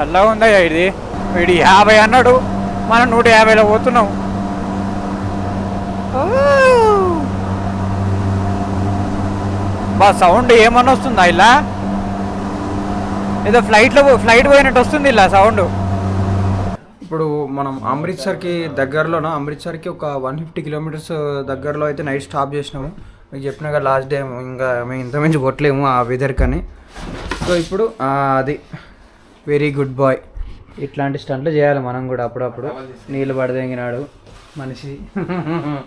చల్లగా ఉందయ్యా ఇది? వీడు యాభై అన్నాడు. మనం నూట యాభైలో పోతున్నాం! బా సౌండ్ ఏమన్నా వస్తుందా ఇలా? ఏదో ఫ్లైట్లో ఫ్లైట్ పోయినట్టు వస్తుంది ఇలా సౌండ్. ఇప్పుడు మనం అమృత్సర్కి దగ్గరలోన? అమృత్సర్కి ఒక వన్ ఫిఫ్టీ కిలోమీటర్స్ దగ్గరలో అయితే నైట్ స్టాప్ చేసినాము. మీకు చెప్పిన కదా లాస్ట్ డే ఇంకా మేము ఇంత మించి కొట్టలేము ఆ వెదర్ కానీ. సో ఇప్పుడు ఆ, అది వెరీ గుడ్ బాయ్. ఇట్లాంటి స్టంట్లు చేయాలి మనం కూడా అప్పుడప్పుడు. నీళ్ళు పడదెంగినాడు మనిషి.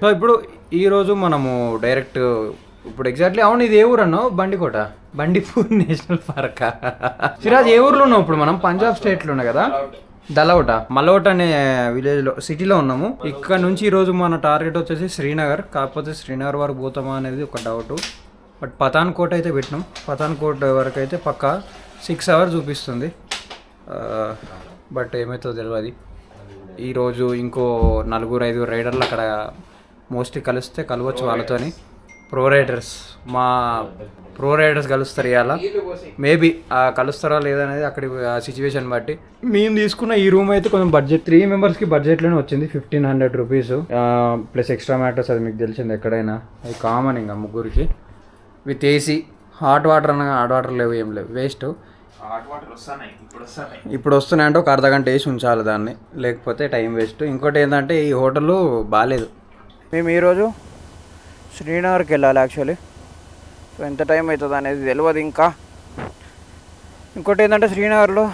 సో ఇప్పుడు ఈరోజు మనము డైరెక్ట్ ఇప్పుడు ఎగ్జాక్ట్లీ అవును ఇది ఏ ఊరు అన్నావు బండికోట. Bandipur national park. సిరాజ్ ఏ ఊర్లో ఉన్నాం ఇప్పుడు మనం? పంజాబ్ స్టేట్లో ఉన్నాయి కదా? దలౌట. మలౌట అనే విలేజ్లో సిటీలో ఉన్నాము. ఇక్కడ నుంచి ఈరోజు మన టార్గెట్ వచ్చేసి శ్రీనగర్ కాకపోతే శ్రీనగర్ వరకు పోతామా అనేది ఒక డౌట్. బట్ పతాన్ కోట్ అయితే పెట్టినాం. పతాన్ కోట్ వరకు అయితే పక్కా సిక్స్ అవర్స్ చూపిస్తుంది. బట్ ఏమవుతుందో తెలియదు ఈరోజు ఇంకో నలుగురు ఐదుగురు రైడర్లు అక్కడ మోస్ట్లీ కలిస్తే కలవచ్చు వాళ్ళతోని. Pro riders. మా ప్రో రైడర్స్ కలుస్తారు ఇవాళ మేబీ కలుస్తారా లేదా అనేది అక్కడ సిచ్యువేషన్ బట్టి. మేము తీసుకున్న ఈ రూమ్ అయితే కొంచెం బడ్జెట్ త్రీ మెంబర్స్కి బడ్జెట్లోనే వచ్చింది. Fifteen hundred rupees plus extra matters అది మీకు తెలిసింది ఎక్కడైనా. అది కామన్ ఇంకా ముగ్గురికి. With AC. హాట్ వాటర్ అనగా హాట్ వాటర్ లేవు ఏం లేవు. వేస్ట్ ఇప్పుడు వస్తున్నాయి. అంటే ఒక అర్ధ గంట వేసి ఉంచాలి దాన్ని. లేకపోతే టైం వేస్ట్. ఇంకోటి ఏంటంటే ఈ హోటల్ బాగాలేదు మేము ఈరోజు శ్రీనగర్కి వెళ్ళాలి యాక్చువల్లీ సో ఎంత టైం అవుతుంది అనేది తెలియదు ఇంకా. ఇంకోటి ఏంటంటే శ్రీనగర్లో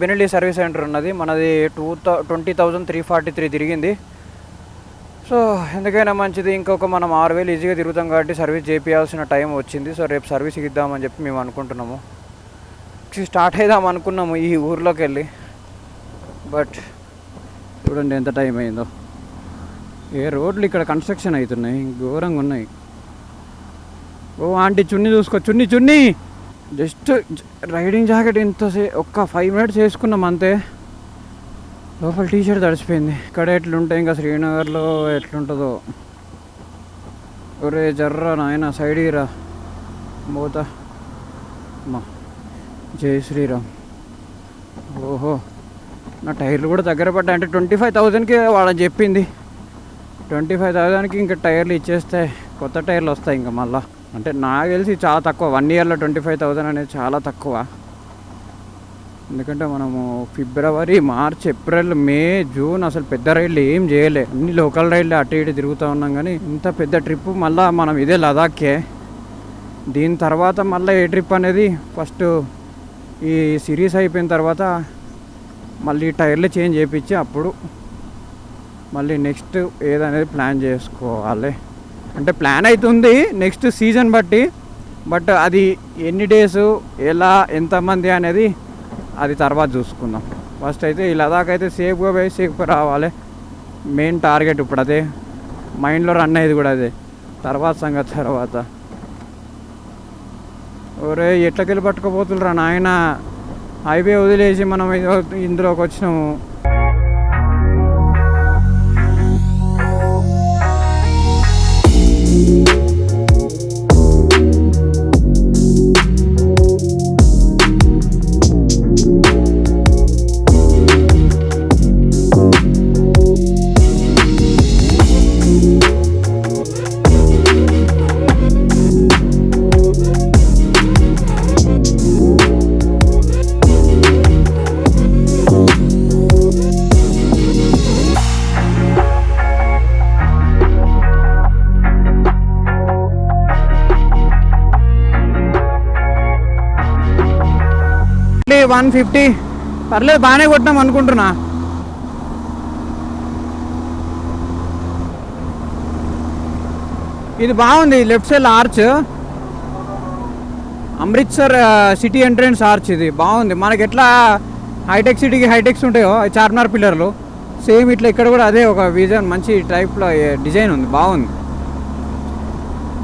బెనిలీ సర్వీస్ సెంటర్ ఉన్నది. మనది two thou twenty thousand three forty three తిరిగింది. సో ఎందుకైనా మంచిది. ఇంకొక మనం ఆరు వేలు ఈజీగా తిరుగుతాం కాబట్టి సర్వీస్ చేపియాల్సిన టైం వచ్చింది. సో రేపు సర్వీస్ ఇద్దామని చెప్పి మేము అనుకుంటున్నాము. స్టార్ట్ అయిదాం అనుకున్నాము ఈ ఊర్లోకి వెళ్ళి బట్ చూడండి ఎంత టైం అయిందో. ఏ రోడ్లు ఇక్కడ కన్స్ట్రక్షన్ అవుతున్నాయి. ఘోరంగా ఉన్నాయి. ఓ ఆంటీ చున్నీ చూసుకో. చున్నీ చున్నీ! జస్ట్ రైడింగ్ జాకెట్ ఎంతసే ఒక్క ఫైవ్ మినిట్స్ వేసుకున్నాం అంతే. లోపల టీ షర్ట్ తడిచిపోయింది. ఇక్కడ ఎట్లుంటాయి ఇంకా శ్రీనగర్లో ఎట్లుంటుందో. ఒరే జర్రా నాయన సైడ్ రా పోతా. అమ్మా జై శ్రీరామ్. ఓహో నా టైర్లు కూడా దగ్గర పడ్డా అంటే ట్వంటీ ఫైవ్ థౌజండ్కి వాళ్ళని చెప్పింది. ట్వంటీ ఫైవ్ థౌజండ్కి ఇంకా టైర్లు ఇచ్చేస్తే కొత్త టైర్లు వస్తాయి ఇంకా మళ్ళీ. అంటే నాకు తెలిసి చాలా తక్కువ. వన్ ఇయర్లో ట్వంటీ ఫైవ్ థౌజండ్ అనేది చాలా తక్కువ. ఎందుకంటే మనము February March April May June అసలు పెద్ద రైళ్ళు ఏం చేయలే. అన్ని లోకల్ రైళ్ళు అటు ఇటు తిరుగుతూ ఉన్నాం కానీ ఇంత పెద్ద ట్రిప్ మళ్ళీ మనం ఇదే లదాఖ్కే దీని తర్వాత మళ్ళీ ఏ ట్రిప్ అనేది ఫస్ట్ ఈ సిరీస్ అయిపోయిన తర్వాత మళ్ళీ టైర్లు చేంజ్ చేయించి అప్పుడు మళ్ళీ నెక్స్ట్ ఏదనేది ప్లాన్ చేసుకోవాలి. అంటే ప్లాన్ అవుతుంది నెక్స్ట్ సీజన్ బట్టి బట్ అది ఎన్ని డేస్ ఎలా ఎంతమంది అనేది అది తర్వాత చూసుకుందాం. ఫస్ట్ అయితే ఈ లదాఖ్ అయితే సేఫ్గా పోయి సేఫ్గా రావాలి. మెయిన్ టార్గెట్ ఇప్పుడు అదే. మైండ్లో రన్ అయ్యేది కూడా అదే. తర్వాత సంగతి తర్వాత. ఒరే ఎట్లకెళ్ళి పట్టుకుపోతులరా నాయన? హైవే వదిలేసి మనం ఇందులోకి వచ్చినాము. వన్ ఫిఫ్టీ పర్లేదు బాగానే కొట్టినాం అనుకుంటున్నా. ఇది బాగుంది left side arch Amritsar city entrance arch ఇది. బాగుంది. మనకి ఎట్లా హైటెక్ సిటీకి హైటెక్స్ ఉంటాయో చార్మినార్ పిల్లర్లు. సేమ్ ఇట్లా ఇక్కడ కూడా అదే ఒక విజన్ మంచి టైప్లో డిజైన్ ఉంది. బాగుంది.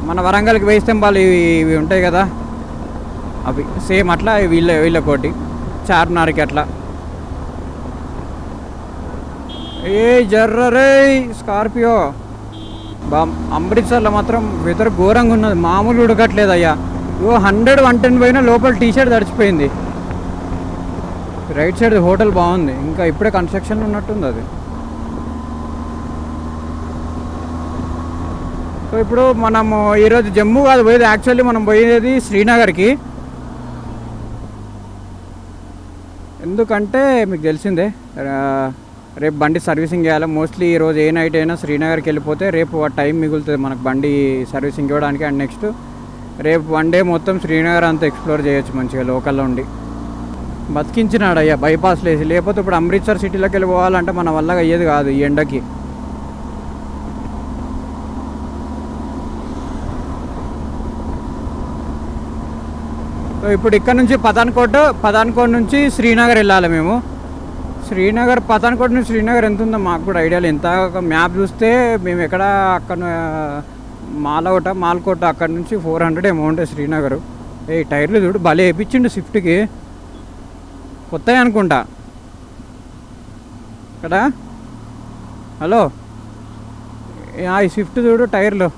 మన వరంగల్కి వేయి స్తంభాలు ఇవి ఇవి ఉంటాయి కదా. అవి సేమ్ అట్లా వీళ్ళ వీళ్ళకోటి చార్మినార్కి అట్లా. ఏ జర్రరే స్కార్పియో. బా అమృత్సర్లో మాత్రం వెదర్ ఘోరంగా ఉన్నది. మామూలు ఉడకట్లేదు అయ్యా. ఓ హండ్రెడ్ వన్ టెన్ పోయిన లోపల టీ షర్ట్ తడిచిపోయింది. రైట్ సైడ్ హోటల్ బాగుంది. ఇంకా ఇప్పుడే కన్స్ట్రక్షన్ ఉన్నట్టుంది అది. సో ఇప్పుడు మనము ఈరోజు జమ్మూ కాదు పోయేది. యాక్చువల్లీ మనం పోయేది శ్రీనగర్కి. ఎందుకంటే మీకు తెలిసిందే రేపు బండి సర్వీసింగ్ చేయాలి. మోస్ట్లీ ఈరోజు ఏ నైట్ అయినా శ్రీనగర్కి వెళ్ళిపోతే రేపు ఆ టైం మిగులుతుంది మనకు బండి సర్వీసింగ్ ఇవ్వడానికి. అండ్ నెక్స్ట్ రేపు వన్ డే మొత్తం శ్రీనగర్ అంతా ఎక్స్ప్లోర్ చేయొచ్చు మంచిగా లోకల్లో ఉండి. బతికించినాడు అయ్యా బైపాస్ లేసి. లేకపోతే ఇప్పుడు అమృత్సర్ సిటీలోకి వెళ్ళిపోవాలంటే మన వల్ల అయ్యేది కాదు ఈ ఎండకి. సో ఇప్పుడు ఇక్కడ నుంచి పతాన్కోట్ పతాన్కోట్ నుంచి శ్రీనగర్ వెళ్ళాలి మేము. శ్రీనగర్ పతాన్కోట్ నుంచి శ్రీనగర్ ఎంత ఉందో మాకు కూడా ఐడియా ఎంత మ్యాప్ చూస్తే మేము ఎక్కడ అక్కడ మాలకోట మాల్కోట అక్కడ నుంచి ఫోర్ హండ్రెడ్ అమౌంట్ శ్రీనగర్. ఏ టైర్లు చూడు భలే వేయించిండు స్విఫ్ట్కి. కొత్త అనుకుంటా. ఇక్కడ హలో? ఆ, ఈ స్విఫ్ట్ చూడు టైర్లు.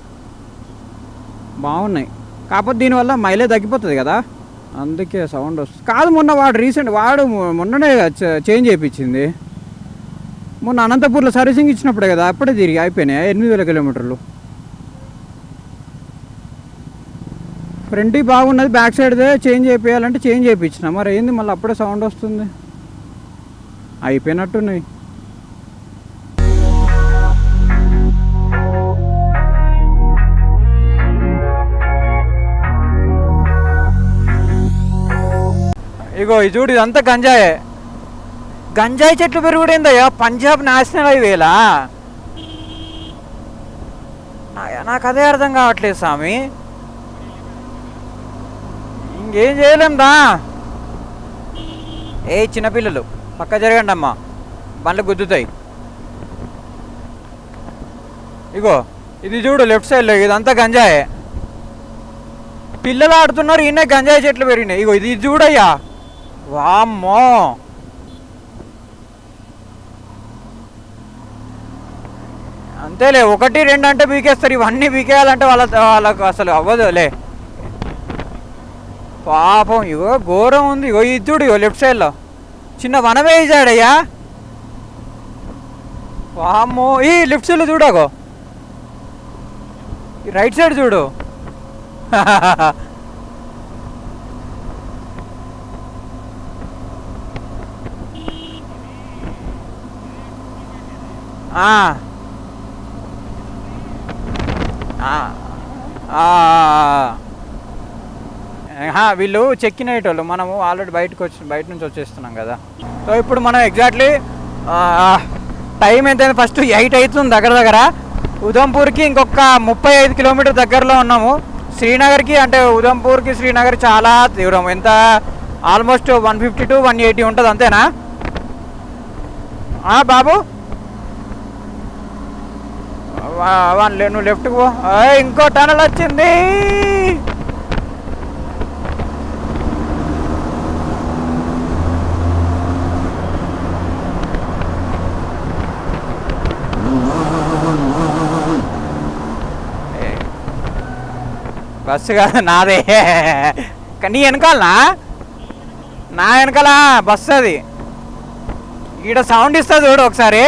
బాగున్నాయి. కాకపోతే దీనివల్ల మైలేజ్ తగ్గిపోతుంది కదా. అందుకే సౌండ్ వస్తుంది. కాదు మొన్న వాడు రీసెంట్ వాడు మొన్ననే చేంజ్ చేయించింది. మొన్న అనంతపూర్లో సర్వీసింగ్ ఇచ్చినప్పుడే కదా అప్పుడే తిరిగి అయిపోయినాయి ఎనిమిది వేల కిలోమీటర్లు? ఫ్రంట్ బాగున్నది బ్యాక్ సైడ్దే చేంజ్ చేయించాలంటే చేంజ్ చేయించిన మరి ఏంది మళ్ళీ అప్పుడే సౌండ్ వస్తుంది. అయిపోయినట్టున్నాయి. ఇగో ఇది చూడు ఇదంతా గంజాయే. గంజాయి చెట్లు పెరుగుడేందయ్యా పంజాబ్ నేషనల్ హైవేలా? నా- నాకు అదే అర్థం కావట్లేదు స్వామి. ఇంకేం చేయలేందా ఏ చిన్నపిల్లలు పక్క జరగండి అమ్మా. బండ్లు గుద్దుతాయి. ఇగో ఇది చూడు లెఫ్ట్ సైడ్లో ఇదంతా గంజాయే. పిల్లలు ఆడుతున్నారు ఈయన గంజాయి చెట్లు పెరిగినాయి. ఇగో ఇది చూడయ్యా. వామ్మో! అంతేలే ఒకటి రెండు అంటే బీకేస్తారు ఇవన్నీ బీకేయాలంటే వాళ్ళ వాళ్ళకు అసలు అవ్వదులే. పాపం ఇగో ఘోరం ఉంది. ఇగో ఇద్దుడు ఇగో లెఫ్ట్ సైడ్లో చిన్న వనం వేసాడయ్యా వామ్మో ఈ లెఫ్ట్ సైడ్లో చూడగో ఈ రైట్ సైడ్ చూడు. ఆ. చెక్ ఇన్ ఆహా, మనము ఆల్రెడీ బయటకు వచ్చి బయట నుంచి వచ్చేస్తున్నాం కదా. సో ఇప్పుడు మనం ఎగ్జాక్ట్లీ టైం ఎంత ఫస్ట్ ఎయిట్ అవుతుంది దగ్గర దగ్గర. ఉదంపూర్కి ఇంకొక ముప్పై ఐదు కిలోమీటర్ దగ్గరలో ఉన్నాము. శ్రీనగర్కి అంటే ఉదంపూర్కి శ్రీనగర్ చాలా తీవ్రం ఎంత? Almost one fifty to one eighty ఉంటుంది అంతేనా? బాబు? వన్ లే- నువ్వు లెఫ్ట్కి పో. ఇంకో టనల్ వచ్చింది. బస్సు కాదు నాదే. కానీ నీ వెనకాలనా? నా వెనకాల బస్సు అది. ఈడ సౌండ్ ఇస్తుంది చూడు ఒకసారి.